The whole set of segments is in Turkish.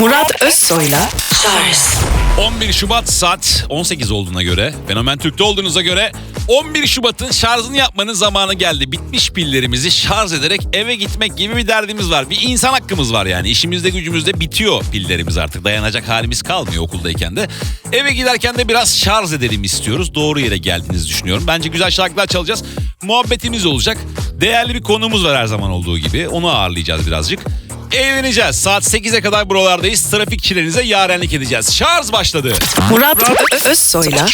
Murat Özsoy'la 11 Şubat saat 18 olduğuna göre, Fenomen Türk'te olduğunuza göre 11 Şubat'ın şarjını yapmanın zamanı geldi. Bitmiş pillerimizi şarj ederek eve gitmek gibi bir derdimiz var. Bir insan hakkımız var yani. İşimizde gücümüzde bitiyor pillerimiz artık. Dayanacak halimiz kalmıyor okuldayken de. Eve giderken de biraz şarj edelim istiyoruz. Doğru yere geldiğinizi düşünüyorum. Bence güzel şarkılar çalacağız. Muhabbetimiz olacak. Değerli bir konumuz var her zaman olduğu gibi. Onu ağırlayacağız birazcık. Eğleneceğiz. Saat 8'e kadar buralardayız. Trafikçilerinize yarenlik edeceğiz. Şarj başladı. Murat Özsoy'la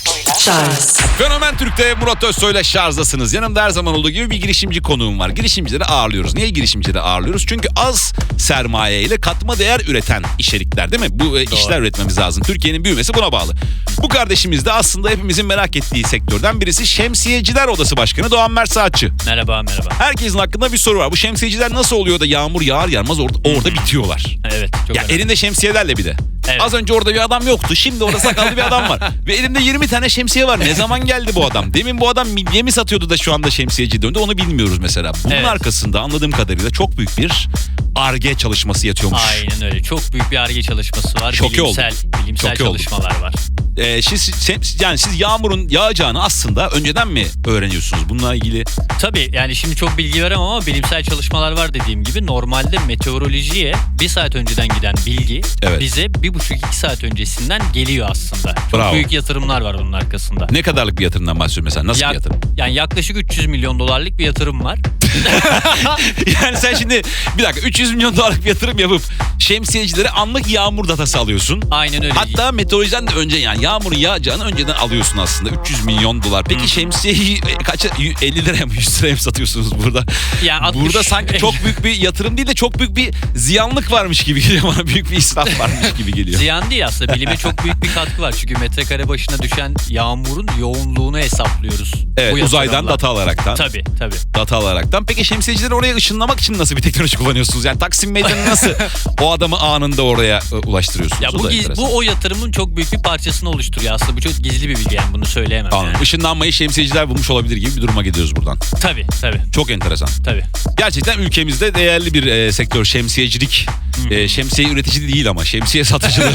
Charles Fenomen Türk'te Murat Özsoy'la şarjdasınız. Yanımda her zaman olduğu gibi bir girişimci konuğum var. Girişimcileri ağırlıyoruz. Niye girişimcileri ağırlıyoruz? Çünkü az sermaye ile katma değer üreten içerikler değil mi? Bu e, işler üretmemiz lazım. Türkiye'nin büyümesi buna bağlı. Bu kardeşimiz de aslında hepimizin merak ettiği sektörden birisi Şemsiyeciler Odası Başkanı Doğan Mert Saatçı. Merhaba merhaba. Herkesin hakkında bir soru var. Bu şemsiyeciler nasıl oluyor da yağmur yağar yağmaz orada, orada bitiyorlar? Evet çok Ya önemli. elinde şemsiyelerle bir de. Evet. Az önce orada bir adam yoktu. Şimdi orada sakallı bir adam var. Ve elinde 20 tane şemsiye var. Ne zaman geldi bu adam? Demin bu adam midye mi satıyordu da şu anda şemsiyeci döndü? Onu bilmiyoruz mesela. Bunun Evet. arkasında anladığım kadarıyla çok büyük bir arge çalışması yatıyormuş. Aynen öyle. Çok büyük bir arge çalışması var. Şoke bilimsel, bilimsel Şoke oldum. çalışmalar var. Ee, siz, siz- yani siz yağmurun yağacağını aslında önceden mi öğreniyorsunuz? Bununla ilgili Tabii yani şimdi çok bilgi veremem ama bilimsel çalışmalar var dediğim gibi. Normalde meteorolojiye bir saat önceden giden bilgi Evet. bize bir buçuk iki saat öncesinden geliyor aslında. Çok Bravo. büyük yatırımlar var bunun arkasında. ne kadarlık bir yatırımdan bahsediyorsun mesela? Nasıl Yak- bir yatırım? Yani yaklaşık 300 milyon dolarlık bir yatırım var. yani sen şimdi bir dakika 300 milyon dolarlık bir yatırım yapıp şemsiyecilere anlık yağmur datası alıyorsun. Aynen öyle. Hatta meteorolojiden de önce yani yağmurun yağacağını önceden alıyorsun aslında 300 milyon dolar. Peki şemsiyeyi e, kaça 50 liraya mı 100 liraya mı satıyorsunuz burada? Yani 60 Burada sanki çok büyük bir yatırım değil de çok büyük bir ziyanlık varmış gibi geliyor bana. Büyük bir israf varmış gibi geliyor. Ziyan değil aslında. Bilime çok büyük bir katkı var. Çünkü metrekare başına düşen yağmurun yoğunluğunu hesaplıyoruz. Evet uzaydan data alaraktan. Tabii tabii. Data alaraktan. Peki şemsiyecileri oraya ışınlamak için nasıl bir teknoloji kullanıyorsunuz? Yani Taksim Meydanı nasıl o adamı anında oraya e, ulaştırıyorsunuz? Ya O bu, da enteresan. bu o yatırımın çok büyük bir parçasını oluşturuyor aslında. Bu çok gizli bir bilgi yani bunu söyleyemem Anladım. yani. Işınlanmayı şemsiyeciler bulmuş olabilir gibi bir duruma gidiyoruz buradan. Tabii tabii Çok enteresan. tabii. Gerçekten ülkemizde değerli bir e, sektör şemsiyecilik. E, şemsiye üretici değil ama şemsiye satıcılığı.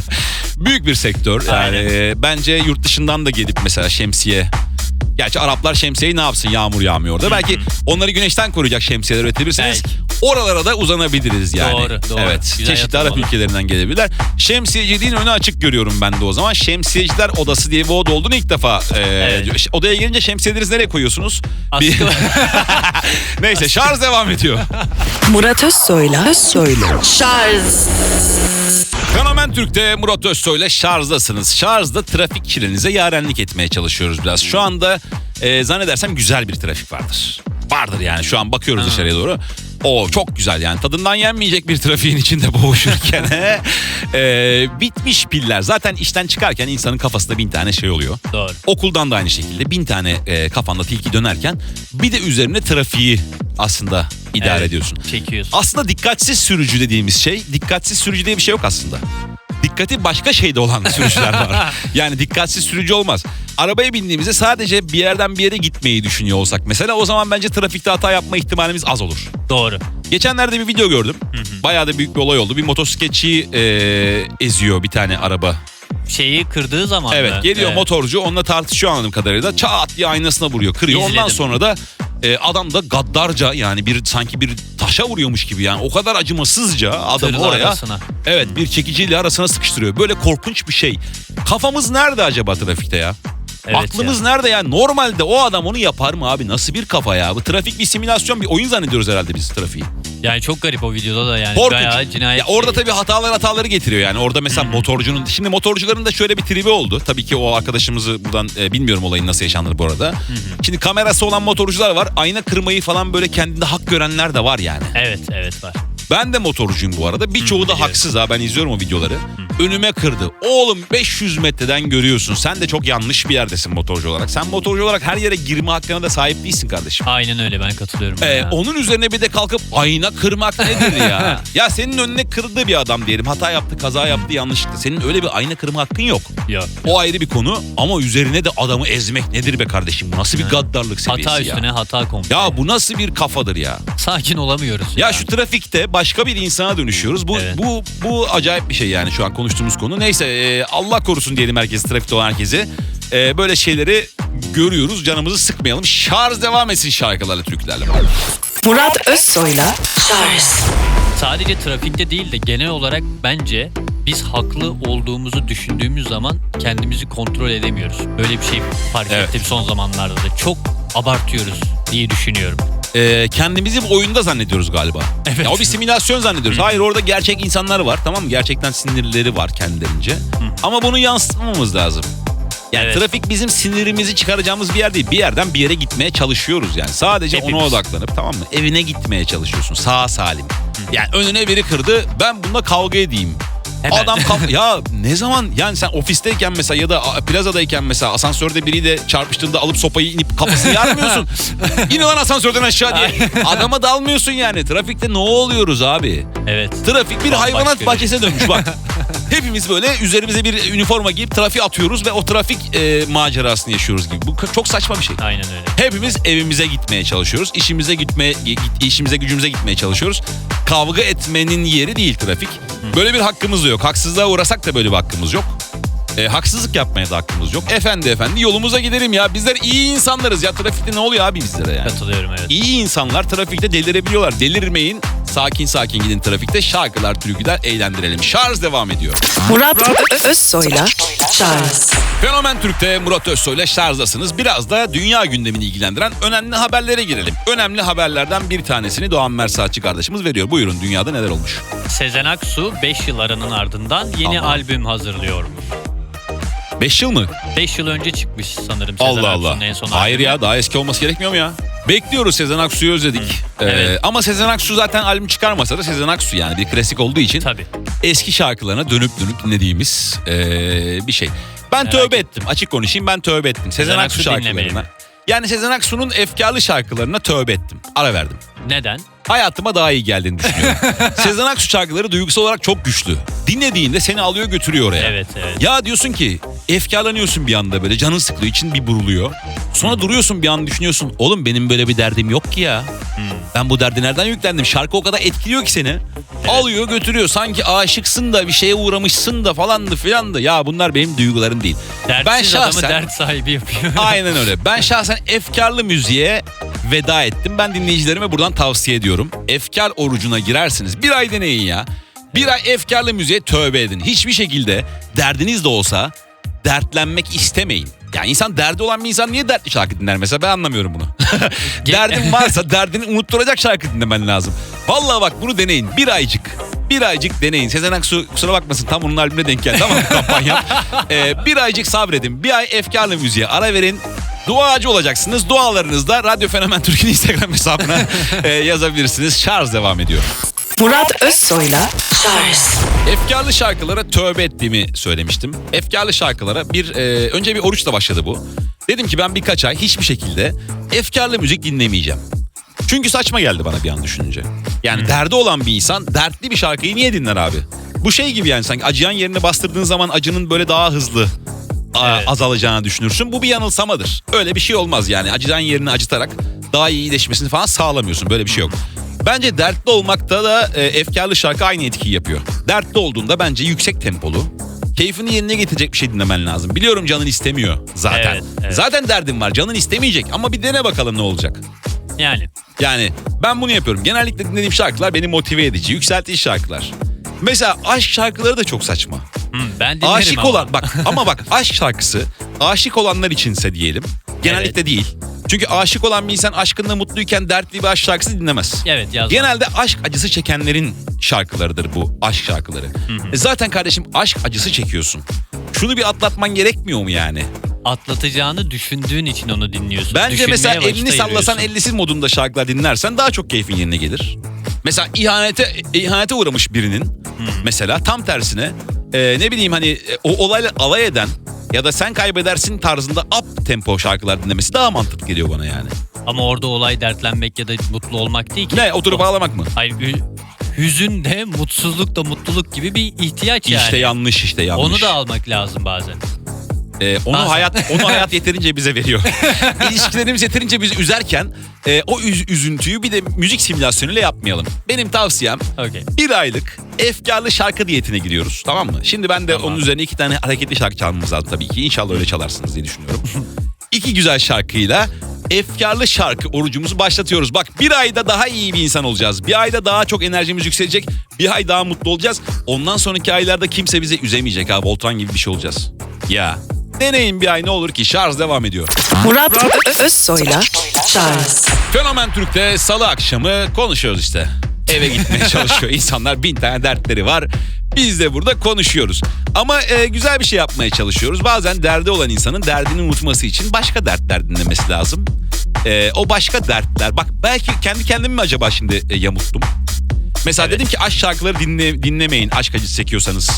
Büyük bir sektör. Yani Aynen. e, bence yurt dışından da gelip mesela şemsiye Gerçi Araplar şemsiyeyi ne yapsın yağmur yağmıyor orada. Belki onları güneşten koruyacak şemsiyeler üretebilirsiniz. Belki. Oralara da uzanabiliriz yani. Doğru, doğru. Evet. Güzel çeşitli Arap ülkelerinden gelebilirler. Şemsiyeciliğin önü açık görüyorum ben de o zaman. Şemsiyeciler odası diye bir oda olduğunu ilk defa. e, Evet. Odaya gelince şemsiyelerinizi nereye koyuyorsunuz? Bir- Neyse şarj devam ediyor. Murat Özsoy'la Özsoy'la Fenomen Türk'te Murat Özsoy'la şarjdasınız. Şarjda trafikçilerinize yarenlik etmeye çalışıyoruz biraz. Şu anda e, zannedersem güzel bir trafik vardır. Vardır yani şu an bakıyoruz dışarıya doğru. O çok güzel yani tadından yenmeyecek bir trafiğin içinde boğuşurken e, bitmiş piller. Zaten işten çıkarken insanın kafasında bin tane şey oluyor. Doğru. Okuldan da aynı şekilde bin tane e, kafanda tilki dönerken bir de üzerine trafiği aslında idare Evet, ediyorsun. Çekiyorsun. Aslında dikkatsiz sürücü dediğimiz şey, dikkatsiz sürücü diye bir şey yok aslında. Dikkati başka şeyde olan sürücüler var. Yani dikkatsiz sürücü olmaz. Arabaya bindiğimizde sadece bir yerden bir yere gitmeyi düşünüyor olsak mesela o zaman bence trafikte hata yapma ihtimalimiz az olur. Doğru. Geçenlerde bir video gördüm. Bayağı da büyük bir olay oldu. Bir motosikletçiyi e, eziyor bir tane araba. Şeyi kırdığı zaman Evet geliyor Evet. motorcu onunla tartışıyor anladığım kadarıyla. Çat diye aynasına vuruyor kırıyor. Ondan İzledim. sonra da e, adam da gaddarca yani bir sanki bir taşa vuruyormuş gibi yani o kadar acımasızca adamı Tırla oraya arasına. evet bir çekiciyle arasına sıkıştırıyor. Böyle korkunç bir şey. Kafamız nerede acaba trafikte ya? Evet Aklımız nerede ya? Normalde o adam onu yapar mı abi? Nasıl bir kafa ya? Bu trafik bir simülasyon bir oyun zannediyoruz herhalde biz trafiği. Yani çok garip o videoda da yani. Korkunç. Bayağı cinayet. Ya orada şeyi. tabii hatalar hataları getiriyor yani. Orada mesela motorcunun şimdi motorcuların da şöyle bir tribi oldu. Tabii ki o arkadaşımızı buradan e, bilmiyorum olayın nasıl yaşandı bu arada. Şimdi kamerası olan motorcular var. Ayna kırmayı falan böyle kendinde hak görenler de var yani. Evet evet var. Ben de motorcuyum bu arada. Birçoğu da haksız ha. Ben izliyorum o videoları. önüme kırdı. Oğlum 500 metreden görüyorsun. Sen de çok yanlış bir yerdesin motorcu olarak. Sen motorcu olarak her yere girme hakkına da sahip değilsin kardeşim. Aynen öyle ben katılıyorum. Ee, ya. onun üzerine bir de kalkıp ayna kırmak nedir ya? ya senin önüne kırdı bir adam diyelim. Hata yaptı, kaza yaptı, yanlışlıkla. Senin öyle bir ayna kırma hakkın yok. Yok. O ayrı bir konu ama üzerine de adamı ezmek nedir be kardeşim? Bu nasıl bir gaddarlık seviyesi Hata ya? üstüne hata komple. Ya bu nasıl bir kafadır ya? Sakin olamıyoruz. Ya şu trafikte başka bir insana dönüşüyoruz. Bu Evet. bu bu acayip bir şey yani şu an konuştuğumuz konu. Neyse e, Allah korusun diyelim herkes trafikte olan herkesi. E, böyle şeyleri görüyoruz. Canımızı sıkmayalım. Şarj devam etsin şarkılarla, türkülerle. Murat Özsoy'la Sadece trafikte değil de genel olarak bence biz haklı olduğumuzu düşündüğümüz zaman kendimizi kontrol edemiyoruz. Böyle bir şey fark Evet. ettim son zamanlarda da. Çok abartıyoruz diye düşünüyorum. E, kendimizi oyunda zannediyoruz galiba. Evet. Ya o bir simülasyon zannediyoruz. Hayır orada gerçek insanlar var tamam mı? Gerçekten sinirleri var kendilerince. Ama bunu yansıtmamamız lazım. Yani Evet. trafik bizim sinirimizi çıkaracağımız bir yer değil. Bir yerden bir yere gitmeye çalışıyoruz yani. Sadece ona Hepimiz. odaklanıp tamam mı? Evine gitmeye çalışıyorsun sağ salim. Yani önüne biri kırdı ben bununla kavga edeyim. Hemen. Adam kav- ya ne zaman yani sen ofisteyken mesela ya da plazadayken mesela asansörde biriyle çarpıştığında alıp sopayı inip kafasını yarmıyorsun. İn lan asansörden aşağı diye. Adama dalmıyorsun yani. Trafikte ne oluyoruz abi? Evet. Trafik bir Bambaşka hayvanat bahçesine dönmüş bak. Hepimiz böyle üzerimize bir üniforma giyip trafiğe atıyoruz ve o trafik e, macerasını yaşıyoruz gibi. Bu çok saçma bir şey. Aynen öyle. Hepimiz evimize gitmeye çalışıyoruz. İşimize gitmeye git- işimize gücümüze gitmeye çalışıyoruz. Kavga etmenin yeri değil trafik. Böyle bir hakkımız da yok. Haksızlığa uğrasak da böyle bir hakkımız yok. E, haksızlık yapmaya da hakkımız yok. Efendi efendi yolumuza gidelim ya. Bizler iyi insanlarız ya. Trafikte ne oluyor abi bizlere yani? Katılıyorum evet. İyi insanlar trafikte delirebiliyorlar. Delirmeyin. Sakin sakin gidin trafikte. Şarkılar, türküler eğlendirelim. Şarj devam ediyor. Murat Özsoy'la Charles Fenomen Türk'te Murat Özsoy'la şarjdasınız. Biraz da dünya gündemini ilgilendiren önemli haberlere girelim. Önemli haberlerden bir tanesini Doğan Mersaatçı kardeşimiz veriyor. Buyurun dünyada neler olmuş? Sezen Aksu 5 yıl aranın ardından yeni Allah. albüm hazırlıyormuş. 5 yıl mı? 5 yıl önce çıkmış sanırım Sezen Allah Allah. Aksu'nun en son Hayır albümü. ya daha eski olması gerekmiyor mu ya? Bekliyoruz Sezen Aksu'yu özledik. Ee, Evet. Ama Sezen Aksu zaten albüm çıkarmasa da Sezen Aksu yani bir klasik olduğu için Tabii. eski şarkılarına dönüp dönüp dinlediğimiz ee, bir şey. Ben Merak tövbe ettim. ettim. Açık konuşayım ben tövbe ettim. Sezen, Sezen Aksu Aksu şarkılarına. dinlemeyelim. Yani Sezen Aksu'nun efkarlı şarkılarına tövbe ettim. Ara verdim. Neden? Hayatıma daha iyi geldiğini düşünüyorum. Sezen Aksu şarkıları duygusal olarak çok güçlü. Dinlediğinde seni alıyor götürüyor oraya. Evet evet. Ya diyorsun ki efkarlanıyorsun bir anda böyle canın sıkılıyor için bir buruluyor. Sonra duruyorsun bir an düşünüyorsun oğlum benim böyle bir derdim yok ki ya. Ben bu derdi nereden yüklendim? Şarkı o kadar etkiliyor ki seni. Alıyor götürüyor sanki aşıksın da bir şeye uğramışsın da falandı filandı. Ya bunlar benim duygularım değil. Dertsiz ben adamı şahsen dert sahibi yapıyor. aynen öyle. Ben şahsen efkarlı müziğe veda ettim. Ben dinleyicilerime buradan tavsiye ediyorum. Efkar orucuna girersiniz. Bir ay deneyin ya. Bir ay efkarlı müziğe tövbe edin. Hiçbir şekilde derdiniz de olsa dertlenmek istemeyin. Yani insan derdi olan bir insan niye dertli şarkı dinler mesela ben anlamıyorum bunu. Derdin varsa derdini unutturacak şarkı dinlemen lazım. Vallahi bak bunu deneyin bir aycık. Bir aycık deneyin. Sezen Aksu kusura bakmasın tam onun albümüne denk geldi ama bu kampanya. Ee, bir aycık sabredin. Bir ay efkarlı müziğe ara verin. Duacı olacaksınız. Dualarınızda Radyo Fenomen Türk'ün Instagram hesabına e, yazabilirsiniz. Şarj devam ediyor. Murat Özsoy'la Charles Efkarlı şarkılara tövbe ettiğimi söylemiştim. Efkarlı şarkılara bir e, önce bir oruçla başladı bu. Dedim ki ben birkaç ay hiçbir şekilde efkarlı müzik dinlemeyeceğim. Çünkü saçma geldi bana bir an düşününce. Yani derdi olan bir insan dertli bir şarkıyı niye dinler abi? Bu şey gibi yani sanki acıyan yerine bastırdığın zaman acının böyle daha hızlı Evet. azalacağını düşünürsün. Bu bir yanılsamadır. Öyle bir şey olmaz yani. Acıdan yerini acıtarak daha iyi iyileşmesini falan sağlamıyorsun. Böyle bir şey yok. Bence dertli olmakta da e, efkarlı şarkı aynı etkiyi yapıyor. Dertli olduğunda bence yüksek tempolu, keyfini yerine getirecek bir şey dinlemen lazım. Biliyorum canın istemiyor zaten. Evet, evet. Zaten derdin var. Canın istemeyecek ama bir dene bakalım ne olacak. Yani Yani ben bunu yapıyorum. Genellikle dinlediğim şarkılar beni motive edici, yükseltici şarkılar. Mesela aşk şarkıları da çok saçma. hmm, ben dinlerim Aşık ama. olan bak ama bak aşk şarkısı aşık olanlar içinse diyelim. Genellikle değil. Çünkü aşık olan bir insan aşkında mutluyken dertli bir aşk şarkısı dinlemez. Evet yazmam. Genelde aşk acısı çekenlerin şarkılarıdır bu aşk şarkıları. E zaten kardeşim aşk acısı çekiyorsun. Şunu bir atlatman gerekmiyor mu yani? Atlatacağını düşündüğün için onu dinliyorsun. Bence Düşünmeye mesela elini sallasan ellisiz modunda şarkılar dinlersen daha çok keyfin yerine gelir. Mesela ihanete ihanete uğramış birinin mesela tam tersine e, ne bileyim hani e, o olayla alay eden ya da sen kaybedersin tarzında up tempo şarkılar dinlemesi daha mantıklı geliyor bana yani. Ama orada olay dertlenmek ya da mutlu olmak değil ki. Ne oturup ağlamak mı? Hayır hü- hüzün de mutsuzluk da mutluluk gibi bir ihtiyaç yani. İşte yanlış işte yanlış. Onu da almak lazım bazen. Ee, onu Bazen. hayat onu hayat yeterince bize veriyor. İlişkilerimiz yeterince bizi üzerken e, o üz- üzüntüyü bir de müzik simülasyonuyla yapmayalım. Benim tavsiyem Okey. bir aylık efkarlı şarkı diyetine giriyoruz tamam mı? Şimdi ben de Tamam. onun üzerine iki tane hareketli şarkı çalmamız lazım tabii ki. İnşallah öyle çalarsınız diye düşünüyorum. iki güzel şarkıyla efkarlı şarkı orucumuzu başlatıyoruz. Bak bir ayda daha iyi bir insan olacağız. Bir ayda daha çok enerjimiz yükselecek. Bir ay daha mutlu olacağız. Ondan sonraki aylarda kimse bizi üzemeyecek ha. Voltran gibi bir şey olacağız. Ya deneyin bir ay ne olur ki şarj devam ediyor. Murat Özsoy'la Charles Fenomen Türk'te salı akşamı konuşuyoruz işte. Eve gitmeye çalışıyor insanlar bin tane dertleri var. Biz de burada konuşuyoruz. Ama e, güzel bir şey yapmaya çalışıyoruz. Bazen derdi olan insanın derdini unutması için başka dertler dinlemesi lazım. E, o başka dertler. Bak belki kendi kendimi mi acaba şimdi e, yamulttum? Mesela Evet. dedim ki aşk şarkıları dinle, dinlemeyin aşk acısı çekiyorsanız.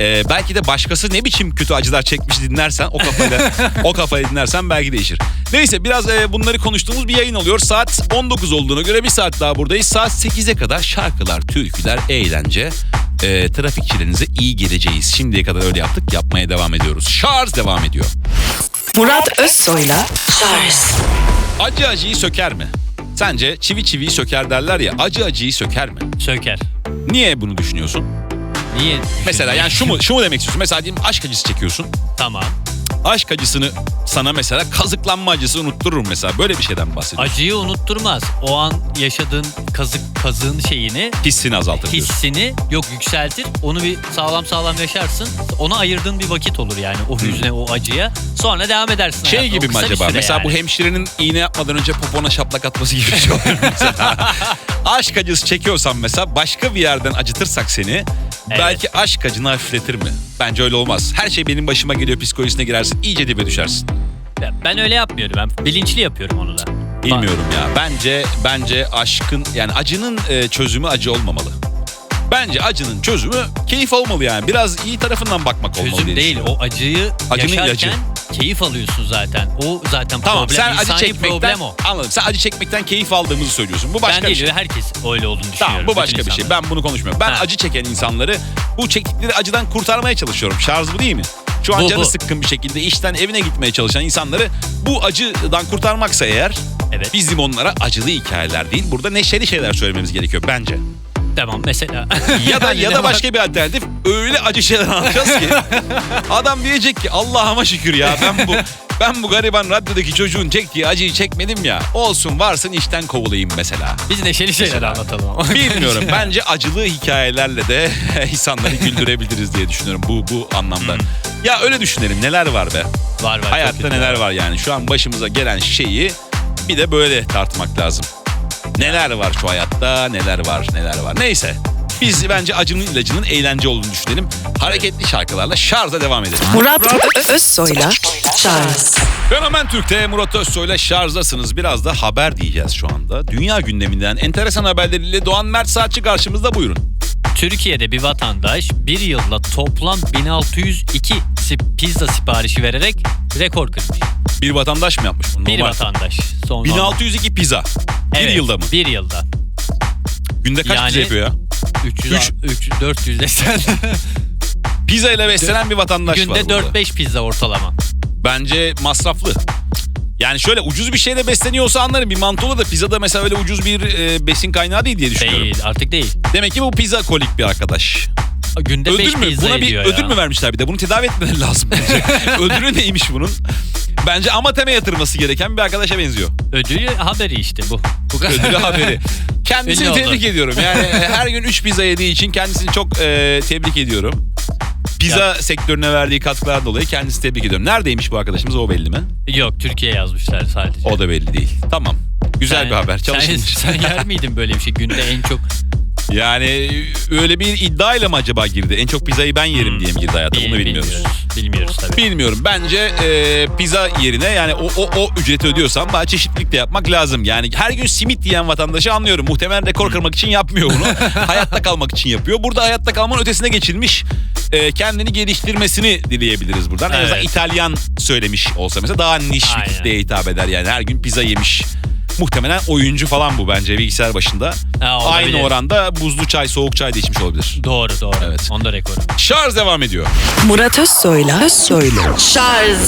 Ee, belki de başkası ne biçim kötü acılar çekmiş dinlersen o kafayla o kafayla dinlersen belki değişir. Neyse biraz e, bunları konuştuğumuz bir yayın oluyor. Saat 19 olduğuna göre bir saat daha buradayız. Saat 8'e kadar şarkılar, türküler, eğlence. E, trafikçilerinize iyi geleceğiz. Şimdiye kadar öyle yaptık. Yapmaya devam ediyoruz. Şarj devam ediyor. Murat Özsoy'la Charles Acı acıyı söker mi? Sence çivi çiviyi söker derler ya. Acı acıyı söker mi? Söker. Niye bunu düşünüyorsun? Niye? Mesela yani şu mu şu mu demek istiyorsun? Mesela diyelim aşk acısı çekiyorsun. Tamam. Aşk acısını sana mesela kazıklanma acısı unuttururum mesela. Böyle bir şeyden bahsediyorum. Acıyı unutturmaz. O an yaşadığın kazık kazığın şeyini Hissini azaltır diyorsun. hissini yok yükseltir. Onu bir sağlam sağlam yaşarsın. Ona ayırdığın bir vakit olur yani o hüzne, o acıya. Sonra devam edersin. Şey hayatına. O gibi mi kısa bir acaba? süre Mesela bu yani. hemşirenin iğne yapmadan önce popona şaplak atması gibi bir şey olur mesela. aşk acısı çekiyorsan mesela başka bir yerden acıtırsak seni belki aşk acını hafifletir mi? Bence öyle olmaz. Her şey benim başıma geliyor psikolojisine girersin. iyice dibe düşersin. Ya Ben öyle yapmıyorum. Ben bilinçli yapıyorum onu da. Bilmiyorum ya. Bence bence aşkın yani acının e, çözümü acı olmamalı. Bence acının çözümü keyif olmalı yani. Biraz iyi tarafından bakmak olmalı Çözüm diye değil. düşünüyorum. O acıyı Acının yaşarken ilacı. Keyif alıyorsun zaten. O zaten Tamam problem. sen acı çekmekten problem o. anladım. Sen acı çekmekten keyif aldığımızı söylüyorsun. Bu başka ben bir değil şey. herkes öyle olduğunu düşünüyorum. Tamam bu başka bir şey. Ben bunu konuşmuyorum. Ben Ha. acı çeken insanları bu çektikleri acıdan kurtarmaya çalışıyorum. Şarj bu değil mi? Şu an Bu, canı bu. sıkkın bir şekilde işten evine gitmeye çalışan insanları bu acıdan kurtarmaksa eğer Evet. bizim onlara acılı hikayeler değil burada neşeli şeyler söylememiz gerekiyor bence. Tamam mesela. Ya da ya da başka bir alternatif öyle acı şeyler anlatacağız ki adam diyecek ki Allah'ıma şükür ya ben bu ben bu gariban radyodaki çocuğun çektiği acıyı çekmedim ya. Olsun varsın işten kovulayım mesela. Biz neşeli şeyler Mesela. anlatalım ama. Bilmiyorum. Bence acılı hikayelerle de insanları güldürebiliriz diye düşünüyorum bu bu anlamda. Ya öyle düşünelim. Neler var be? var var. Hayatta neler var yani? Şu an başımıza gelen şeyi bir de böyle tartmak lazım. Neler var şu hayatta? Neler var? Neler var? Neyse. Biz bence acının ilacının eğlence olduğunu düşünelim. Hareketli şarkılarla şarja devam edelim. Murat Özsoy'la Charles Fenomen Türk'te Murat Özsoy'la şarjdasınız. Biraz da haber diyeceğiz şu anda. Dünya gündeminden enteresan haberleriyle Doğan Mert Saatçi karşımızda buyurun. Türkiye'de bir vatandaş bir yılda toplam 1602 si- pizza siparişi vererek rekor kırmış. Bir vatandaş mı yapmış bunu? Bir Normal. vatandaş. Son 1602 pizza. Bir yılda mı? Bir yılda. Günde kaç Yani- pizza yapıyor ya? 300, Üç- 300 400 desen. Pizza ile beslenen bir vatandaş var Günde burada. 4-5 pizza ortalama. Bence masraflı. Yani şöyle ucuz bir şeyle besleniyorsa anlarım. Bir mantolu da pizzada mesela öyle ucuz bir e, besin kaynağı değil diye düşünüyorum. Değil artık değil. Demek ki bu pizza kolik bir arkadaş. Günde 5 Ödül mü? Buna bir ödül ya. mü vermişler bir de? Bunu tedavi etmeleri lazım bence. Ödülü neymiş bunun? Bence amateme yatırması gereken bir arkadaşa benziyor. Ödülü haberi işte bu. Bu kadar. Ödülü haberi. Kendisini Ünlü tebrik ediyorum. Yani her gün 3 pizza yediği için kendisini çok e, tebrik ediyorum. Pizza sektörüne verdiği katkılar dolayı kendisini tebrik ediyorum. Neredeymiş bu arkadaşımız o belli mi? Yok Türkiye yazmışlar sadece. O da belli değil. Tamam. Güzel Sen- bir haber. Çalışılmış. Sen, sen yer miydin böyle bir şey? Günde en çok Yani öyle bir iddiayla mı acaba girdi? En çok pizzayı ben yerim diye mi girdi hayata? Bunu Bil- bilmiyoruz. Bilmiyoruz, bilmiyoruz tabii. Bilmiyorum. Bence e, pizza yerine yani o, o, o ücreti ödüyorsan daha çeşitlilik de yapmak lazım. Yani her gün simit yiyen vatandaşı anlıyorum. Muhtemelen rekor kırmak için yapmıyor bunu. hayatta kalmak için yapıyor. Burada hayatta kalmanın ötesine geçilmiş e, kendini geliştirmesini dileyebiliriz buradan. En azından Evet. İtalyan söylemiş olsa mesela daha niş bir Aynen. kitleye hitap eder. Yani her gün pizza yemiş. Muhtemelen oyuncu falan bu bence bilgisayar başında. Ha, olabilir. Aynı oranda buzlu çay, soğuk çay da içmiş olabilir. Doğru doğru. Evet. Onda rekoru. Şarj devam ediyor. Murat Özsoy'la Özsoy'la Şarj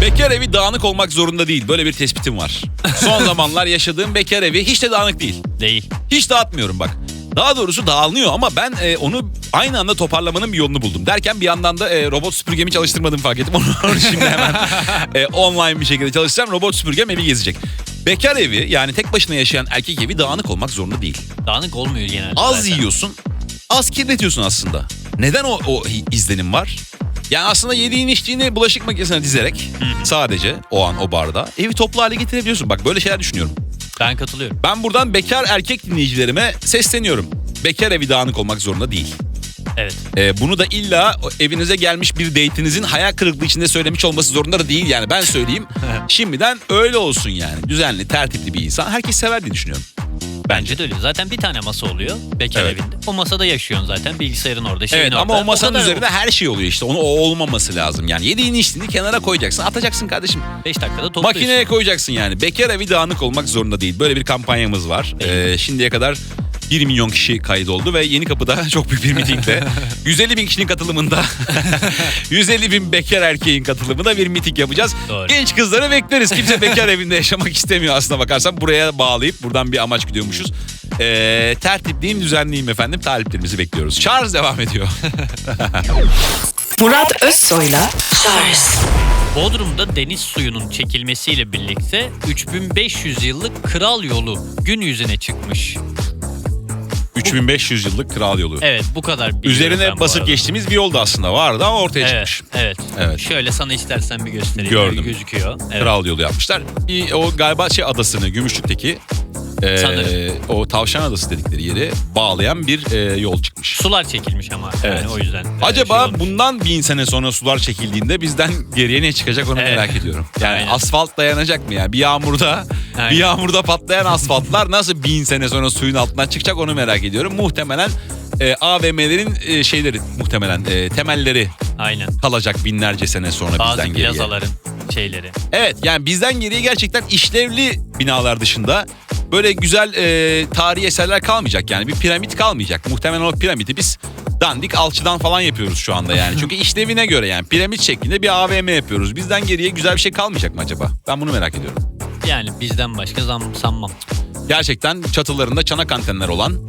Bekar evi dağınık olmak zorunda değil. Böyle bir tespitim var. Son zamanlar yaşadığım bekar evi hiç de dağınık değil. Değil. Hiç dağıtmıyorum bak. Daha doğrusu dağılıyor ama ben e, onu aynı anda toparlamanın bir yolunu buldum. Derken bir yandan da e, robot süpürgemi çalıştırmadığımı fark ettim. Onu, şimdi hemen e, online bir şekilde çalışacağım. Robot süpürgem evi gezecek. Bekar evi yani tek başına yaşayan erkek evi dağınık olmak zorunda değil. Dağınık olmuyor genelde. Az zaten. yiyorsun, az kirletiyorsun aslında. Neden o, o izlenim var? Yani aslında yediğin içtiğini bulaşık makinesine dizerek sadece o an o barda evi toplu hale getirebiliyorsun. Bak böyle şeyler düşünüyorum. Ben katılıyorum. Ben buradan bekar erkek dinleyicilerime sesleniyorum. Bekar evi dağınık olmak zorunda değil. Evet. Ee, bunu da illa evinize gelmiş bir date'inizin hayal kırıklığı içinde söylemiş olması zorunda da değil yani ben söyleyeyim. Şimdiden öyle olsun yani. Düzenli, tertipli bir insan. Herkes sever diye düşünüyorum. Bence de öyle. Zaten bir tane masa oluyor bekar Evet. evinde. O masada yaşıyorsun zaten. Bilgisayarın orada, şeyin Evet orada. ama o masanın üzerinde her şey oluyor işte. Onu o olmaması lazım. Yani yediğini içtiğini kenara koyacaksın. Atacaksın kardeşim. 5 dakikada topluyorsun. Makineye koyacaksın yani. Bekar evi dağınık olmak zorunda değil. Böyle bir kampanyamız var. Ee, şimdiye kadar 1 milyon kişi kaydoldu ve Yeni Kapı'da çok büyük bir mitingle 150 bin kişinin katılımında 150 bin bekar erkeğin katılımında bir miting yapacağız. Doğru. Genç kızları bekleriz. Kimse bekar evinde yaşamak istemiyor aslına bakarsan. Buraya bağlayıp buradan bir amaç gidiyormuşuz. Ee, tertipliyim, düzenliyim efendim. Taliplerimizi bekliyoruz. Charles devam ediyor. Murat Özsoy'la Şarj Bodrum'da deniz suyunun çekilmesiyle birlikte 3500 yıllık kral yolu gün yüzüne çıkmış. 3500 yıllık kral yolu. Evet bu kadar biliyorum ben Üzerine bu basıp arada. geçtiğimiz bir yolda aslında vardı ama ortaya Evet, çıkmış. evet. Evet. Şöyle sana istersen bir göstereyim. Gördüm. Gözüküyor. Evet. Kral yolu yapmışlar. Bir, o galiba şey adasını Gümüşlük'teki e, Sanırım. o Tavşan Adası dedikleri yeri bağlayan bir e, yol çıkmış. Sular çekilmiş ama. Evet. Yani o yüzden. e, Acaba şey olmuş. bundan bin sene sonra sular çekildiğinde bizden geriye ne çıkacak onu Evet. merak ediyorum. Yani Aynen. asfalt dayanacak mı ya? Bir yağmurda Aynen. bir yağmurda patlayan asfaltlar nasıl bin sene sonra suyun altından çıkacak onu merak ediyorum. Muhtemelen e, AVM'lerin e, şeyleri muhtemelen e, temelleri Aynen. kalacak binlerce sene sonra Bazı bizden geriye. plazaların şeyleri. Evet yani bizden geriye gerçekten işlevli binalar dışında böyle güzel e, tarihi eserler kalmayacak. Yani bir piramit kalmayacak. Muhtemelen o piramidi biz dandik alçıdan falan yapıyoruz şu anda yani. Çünkü işlevine göre yani piramit şeklinde bir AVM yapıyoruz. Bizden geriye güzel bir şey kalmayacak mı acaba? Ben bunu merak ediyorum. Yani bizden başka zam sanmam. Gerçekten çatılarında çanak antenler olan,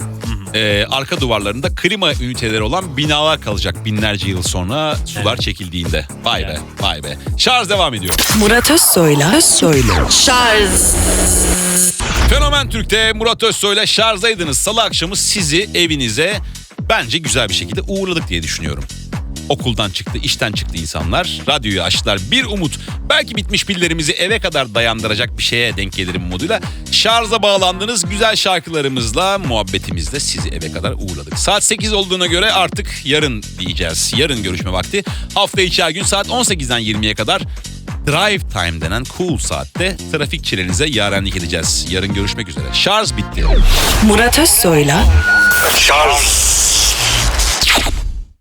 e, arka duvarlarında klima üniteleri olan binalar kalacak binlerce yıl sonra sular Evet. çekildiğinde. Vay be, vay be. Şarj devam ediyor. Murat Özsoy'la Özsoy'la Şarj Fenomen Türk'te Murat Özsoy'la şarjdaydınız. Salı akşamı sizi evinize bence güzel bir şekilde uğurladık diye düşünüyorum. Okuldan çıktı, işten çıktı insanlar. Radyoyu açtılar. Bir umut. Belki bitmiş pillerimizi eve kadar dayandıracak bir şeye denk gelirim umuduyla. Şarja bağlandınız. Güzel şarkılarımızla, muhabbetimizle sizi eve kadar uğurladık. Saat 8 olduğuna göre artık yarın diyeceğiz. Yarın görüşme vakti. Hafta içi her gün saat 18'den 20'ye kadar Drive Time denen cool saatte trafik çilenize yarenlik edeceğiz. Yarın görüşmek üzere. Şarj bitti. Murat Özsoy'la Charles